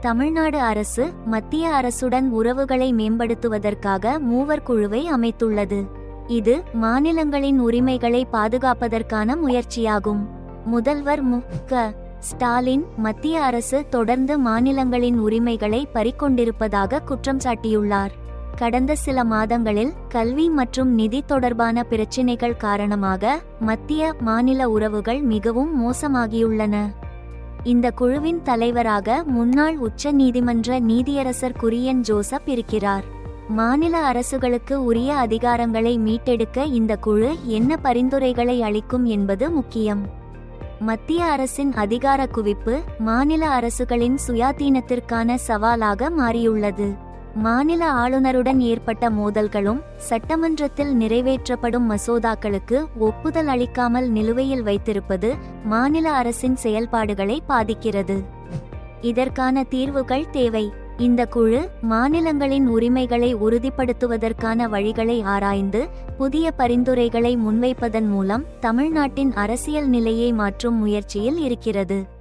தமிழ்நாடு அரசு மத்திய அரசுடன் உறவுகளை மேம்படுத்துவதற்காக மூவர் குழுவை அமைத்துள்ளது. இது மாநிலங்களின் உரிமைகளை பாதுகாப்பதற்கான முயற்சியாகும். முதல்வர் மு. க. ஸ்டாலின் மத்திய அரசு தொடர்ந்து மாநிலங்களின் உரிமைகளை பறிக்கொண்டிருப்பதாக குற்றம் சாட்டியுள்ளார். கடந்த சில மாதங்களில் கல்வி மற்றும் நிதி தொடர்பான பிரச்சினைகள் காரணமாக மத்திய மாநில உறவுகள் மிகவும் மோசமாகியுள்ளன. இந்த குழுவின் தலைவராக முன்னாள் உச்ச நீதிமன்ற நீதியரசர் குரியன் ஜோசப் இருக்கிறார். மாநில அரசுகளுக்கு உரிய அதிகாரங்களை மீட்டெடுக்க இந்த குழு என்ன பரிந்துரைகளை அளிக்கும் என்பது முக்கியம். மத்திய அரசின் அதிகார குவிப்பு மாநில அரசுகளின் சுயாதீனத்திற்கான சவாலாக மாறியுள்ளது. மாநில ஆளுநருடன் ஏற்பட்ட மோதல்களும் சட்டமன்றத்தில் நிறைவேற்றப்படும் மசோதாக்களுக்கு ஒப்புதல் அளிக்காமல் நிலுவையில் வைத்திருப்பது மாநில அரசின் செயல்பாடுகளை பாதிக்கிறது. இதற்கான தீர்வுகள் தேவை. இந்த குழு மாநிலங்களின் உரிமைகளை உறுதிப்படுத்துவதற்கான வழிகளை ஆராய்ந்து புதிய பரிந்துரைகளை முன்வைப்பதன் மூலம் தமிழ்நாட்டின் அரசியல் நிலையை மாற்றும் முயற்சியில் இருக்கிறது.